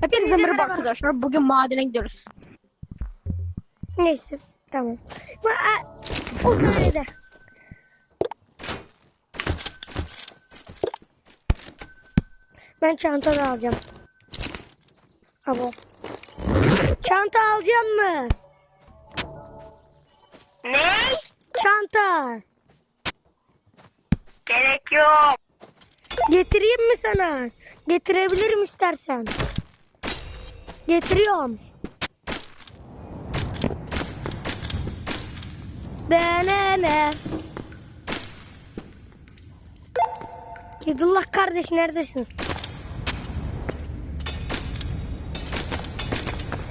Hepinize merhaba arkadaşlar. Bugün madene gidiyoruz. Neyse. Tamam. Ba- O sayede. Ben çanta da alacağım. Abo. Çanta alacağım mı? Ne? Çanta. Gerek yok. Getireyim mi sana? Getirebilirim istersen. Getiriyorum. Denene. Kedullah kardeş neredesin?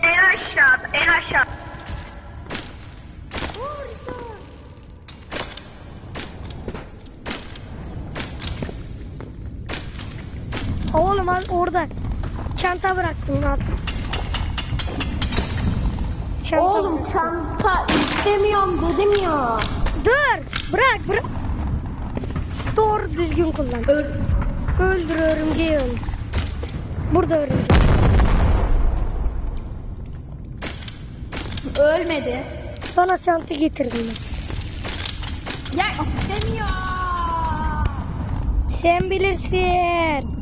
En aşağıda, en aşağı. Oğlum orada. Çanta bıraktım al. Çanta Oğlum bırak- çanta istemiyorum dedim ya. Dur. Bırak bırak. Doğru düzgün kullan. Öl. Öldür örümceği öldür. Burada örümcek. Ölmedi. Sana çanta getirdim ben. Ya istemiyor. Sen bilirsin.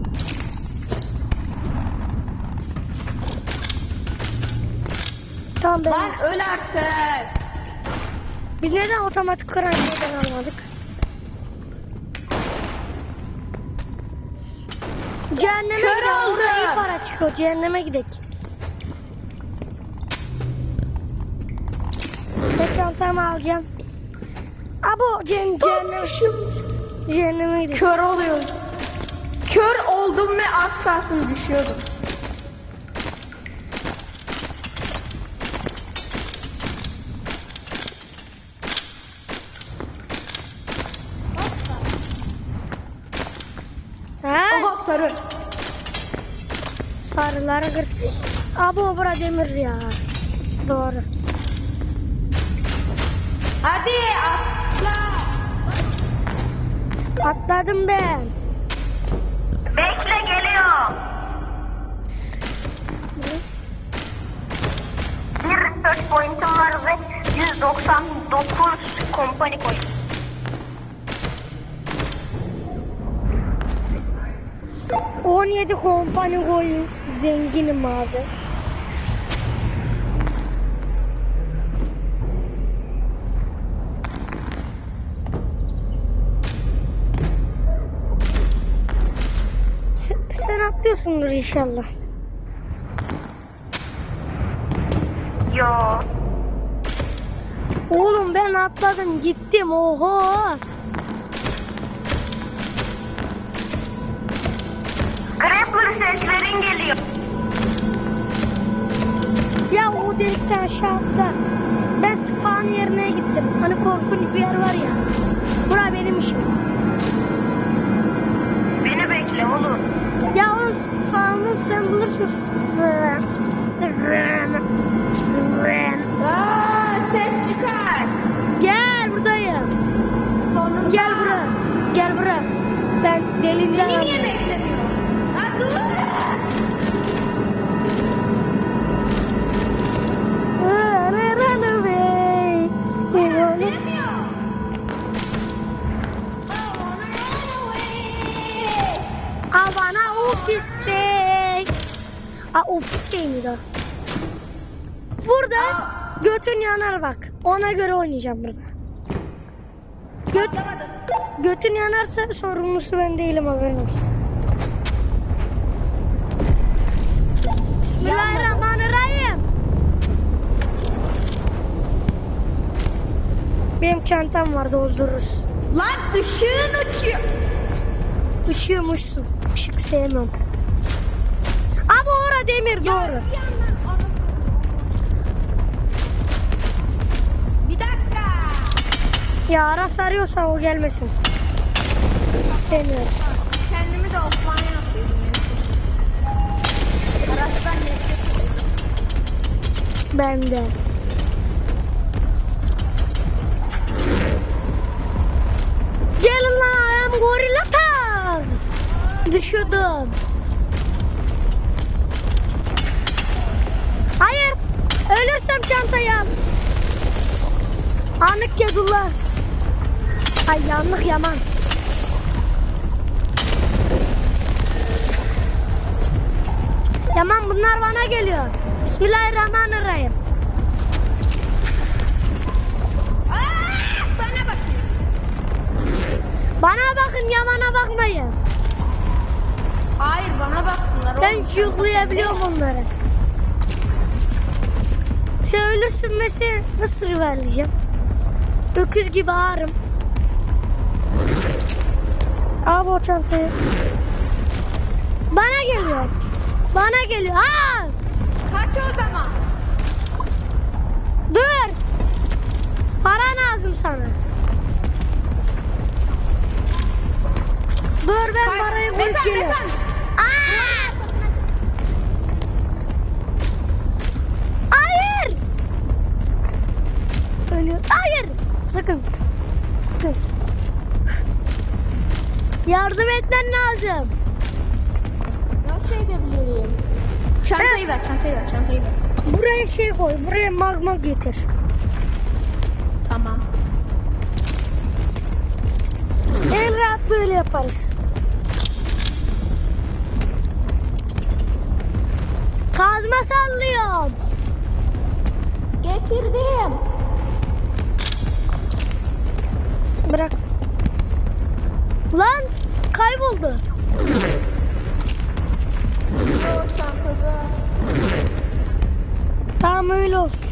Tamam ben. Lan öl artık. Biz neden otomatik kraniyeden almadık? Cehenneme Kör gidelim. oldu. Orada iyi para çıkıyor. Cehenneme gidelim. Ben çantamı alacağım. Abo cehen cehenneme, cehenneme gidelim. Kör oluyor. Kör oldum ve az kalsın düşüyordum. Sarıları kır. Abo bura demir ya. Doğru. Hadi atla. Atladım ben. Bekle geliyor. Bir research point'im var ve 199 kompani coin. Hı? 17 kompani koyun. Zenginim abi. Sen, sen atlıyorsundur inşallah. Yo. Oğlum ben atladım gittim oho. Grappler seslerin geliyor. Ya o delikten aşağı atla. Ben spawn yerine gittim. Hani korkunç bir yer var ya. Bura benim işim. Beni bekle oğlum. Ya oğlum spawn'ı sen bulursun. Sıfır. Sıfır. Aa, ses çıkar. Gel buradayım. Sonunda. Gel buraya. Gel buraya. Ben delinden Beni niye daha. Burada götün yanar bak. Ona göre oynayacağım burada. Göt, götün yanarsa sorumlusu ben değilim haberin olsun. Bismillahirrahmanirrahim. Benim çantam var doldururuz. Lan ışığın uçuyor. Işıyormuşsun. Işık sevmem. Demir doğru. Bir dakika. Ya ara sarıyorsa o gelmesin. İstemiyorum. Kendimi de offline yapıyorum. Araçtan. Ben de. Gelin lan ayağım gorilla tak. Düşüyordum. Çantayı al. Anlık yadullar. Ay yanlık yaman. Yaman bunlar bana geliyor. Bismillahirrahmanirrahim. Aa, bana bakıyor. Bana bakın yamana bakmayın. Hayır bana baksınlar. Ben yuklayabiliyorum onları. Sen ölürsün mesela nasıl riverleyeceğim? Öküz gibi ağrım. Al bu çantayı. Bana geliyor. Bana geliyor. Aa! Kaç o zaman? Dur. Para lazım sana. Dur ben parayı koyup geliyorum. Ölüyor. Hayır. Sakın. Sakın. Yardım etmen lazım. Nasıl edebilirim? Çantayı ver, çantayı ver, çantayı ver. Buraya şey koy. Buraya magma getir. Tamam. En rahat böyle yaparız. Kazma sallıyorum. Getirdim. Bırak. Lan kayboldu. Tamam öyle olsun.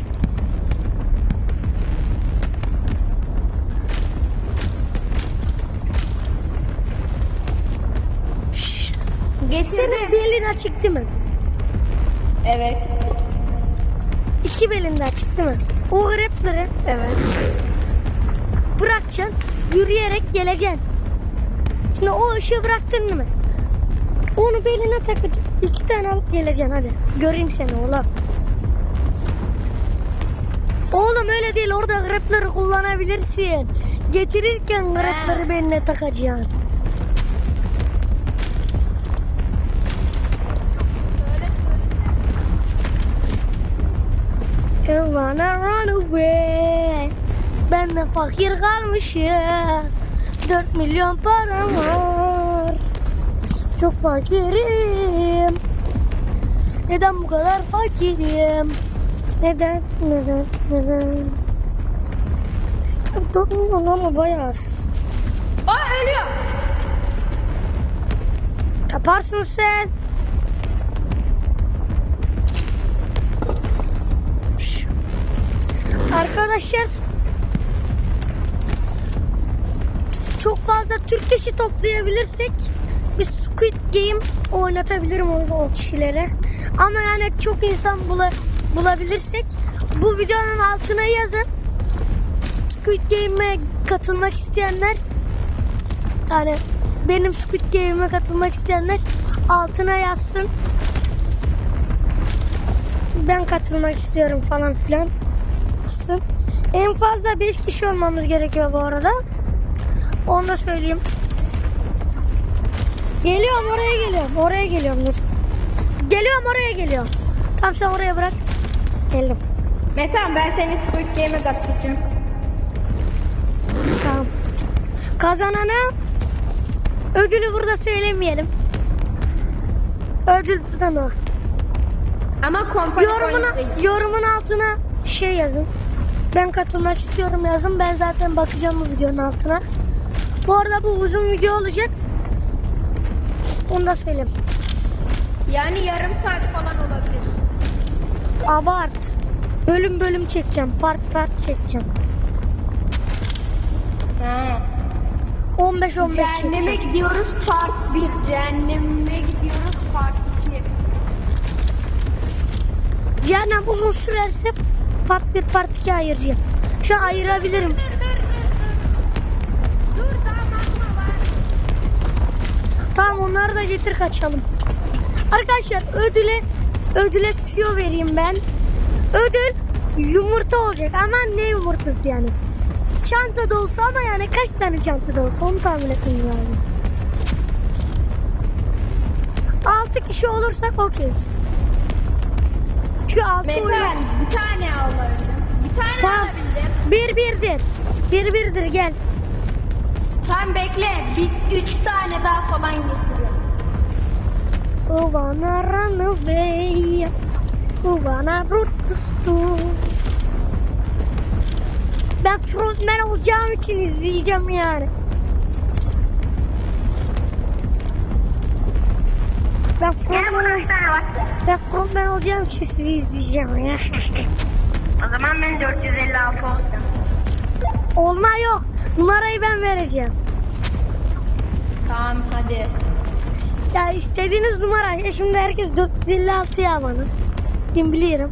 Senin Getirdim. belin açık değil mi? Evet. İki belin de açık değil mi? O grepleri Evet. Bırakacaksın. Yürüyerek geleceksin. Şimdi o ışığı bıraktın mı? Onu beline takacaksın. İki tane alıp geleceksin hadi. Göreyim seni oğlum. Oğlum öyle değil orada grepleri kullanabilirsin. Getirirken grepleri beline takacaksın. I wanna run away. Ben de fakir kalmışım. 4 milyon param var. Çok fakirim. Neden bu kadar fakirim? Neden, neden, neden? Milyon ama bayağı az. Aa ölüyor. Yaparsın sen. Arkadaşlar fazla Türk işi toplayabilirsek bir Squid Game oynatabilirim o, o kişilere. Ama yani çok insan bula, bulabilirsek bu videonun altına yazın. Squid Game'e katılmak isteyenler yani benim Squid Game'e katılmak isteyenler altına yazsın. Ben katılmak istiyorum falan filan. En fazla 5 kişi olmamız gerekiyor bu arada. Onu da söyleyeyim. Geliyorum oraya geliyorum. Oraya geliyorum dur. Geliyorum oraya geliyorum. Tamam sen oraya bırak. Geldim. Metan ben seni Squid Game'e katlayacağım. Tamam. Kazanana ödülü burada söylemeyelim. Ödül buradan o. Ama kompani Yorumuna, yorumun altına şey yazın. Ben katılmak istiyorum yazın. Ben zaten bakacağım bu videonun altına. Bu arada bu uzun video olacak. Onu da söyleyeyim. Yani yarım saat falan olabilir. Abart. Bölüm bölüm çekeceğim. Part part çekeceğim. Ha. 15-15 Cehenneme çekeceğim. gidiyoruz part 1. Cehenneme gidiyoruz part 2. Cehennem uzun sürerse part 1 part 2 ayıracağım. Şu an ayırabilirim. Tamam onları da getir kaçalım. Arkadaşlar ödüle ödüle tüyo vereyim ben. Ödül yumurta olacak ama ne yumurtası yani? Çanta dolusu ama yani kaç tane çanta dolusu onu tahmin etmemiz lazım. 6 kişi olursak okeyiz. Şu altı oyunu. Mesela bir tane alabildim. Bir tane Tamam. alabildim. Bir birdir. Bir birdir gel. Tamam bekle. Bir, üç tane daha falan getiriyorum. I wanna run away. I wanna root the storm. Ben frontman olacağım için izleyeceğim yani. Ben frontman, burada ol- 3 tane var. ben frontman olacağım için sizi izleyeceğim ya. O zaman ben 456 olacağım. Olma yok. Numarayı ben vereceğim. Tamam hadi. Ya istediğiniz numara. Ya şimdi herkes 456 ya bana. Kim bilirim.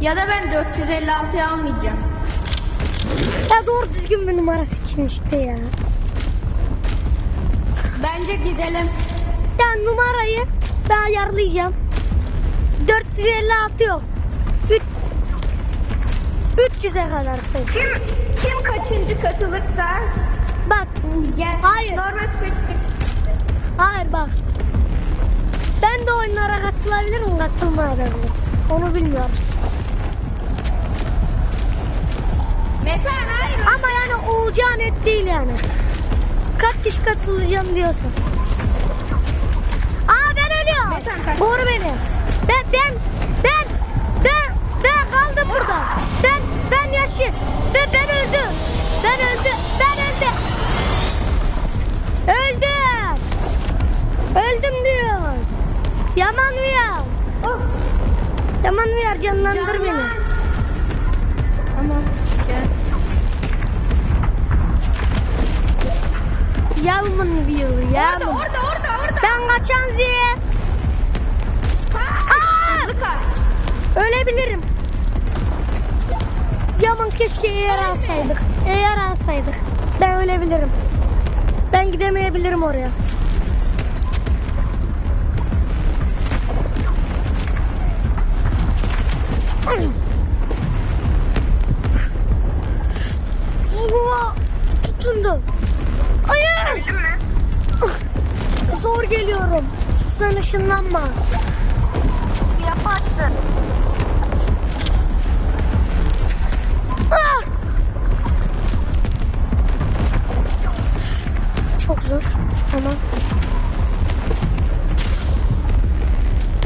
Ya da ben 456'yı almayacağım. Ya doğru düzgün bir numarası için işte ya. Bence gidelim. Ya numarayı ben ayarlayacağım. 456 yok. Üç- 300'e kadar say. Kim kim kaçıncı katılırsa Bak. gel. Hayır. Normal. Hayır bak. Ben de oyunlara katılabilirim, katılmayabilirim. Onu bilmiyoruz. Metan hayır. Ama yani olacağı net değil yani. Kaç kişi katılacağım diyorsun. Aa ben ölüyorum. Doğru beni. Ben ben ben ben ben kaldım burada. Ben yaşım. Ben ben öldüm. Ben öldüm. Ben öldüm. Öldüm. Öldüm diyoruz. Yaman uyar. Oh, Yaman uyar canlandır beni. canlan. Tamam. Gel. Uyuyor. Orada Yaman. orada orada orada. Ben kaçan ziye. Aa! Ölebilirim. Yaman keşke eğer alsaydık. Eğer alsaydık. Ben ölebilirim. Ben gidemeyebilirim oraya. Tutundum. Hayır! Zor geliyorum. Sen ışınlanma. Yaparsın. Zor ama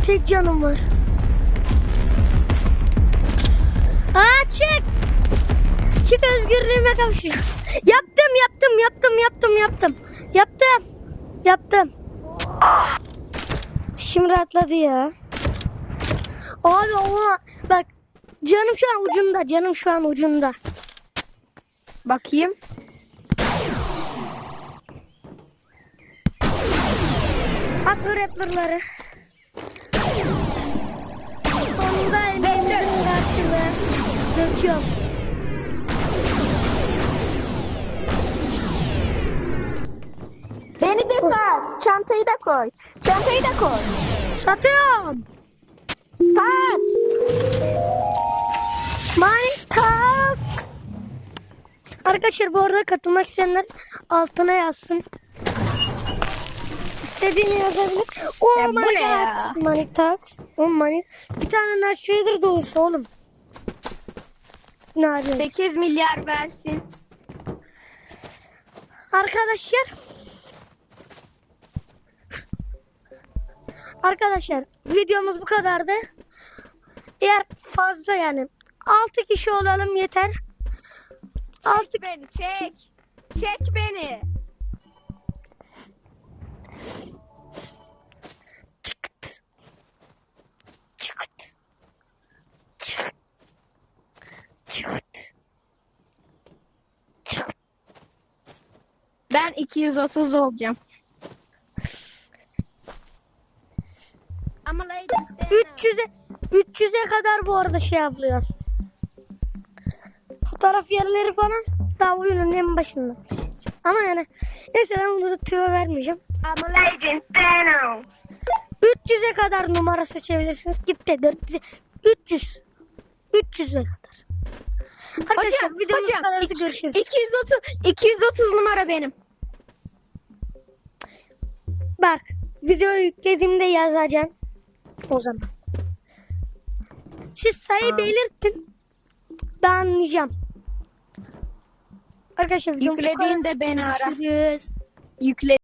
tek canım var. Aa çık! Çık özgürlüğüme kavuşuyor. Yaptım yaptım yaptım yaptım yaptım. Yaptım. Yaptım. Şimdi rahatladı ya. Abi ama bak canım şu an ucunda canım şu an ucunda. Bakayım. O rapperları. Sonunda emeğimizin karşılığı. Döküyorum. Beni de sat. Çantayı da koy. Çantayı da koy. Satıyorum. Sat. Money talks. Arkadaşlar bu arada katılmak isteyenler altına yazsın. İstediğini yazabilir. Oh Ya my god. ya? Money talks. Oh money. Bir tane Night Trader doğrusu oğlum. Ne yapıyorsun? 8 milyar versin. Arkadaşlar Arkadaşlar videomuz bu kadardı. Eğer fazla yani 6 kişi olalım yeter. 6 Çek beni çek. Çek beni. Çıkıt. Çıkıt. Ben 230 olacağım. Ama ladies 300'e 300'e kadar bu arada şey yapılıyor. Fotoğraf yerleri falan daha oyunun en başında. Ama yani neyse ben bunu da tüyo vermeyeceğim. Ama Legend Thanos. 300'e kadar numara seçebilirsiniz. Gitti 400'e 300 300'e kadar. Arkadaşlar Hocam, iki- görüşürüz. 230 230 numara benim. Bak videoyu yüklediğimde yazacaksın. O zaman. Siz sayı belirtin. Ben anlayacağım. Arkadaşlar videom bu kadar. Yüklediğinde beni ara. Görüşürüz. Yükle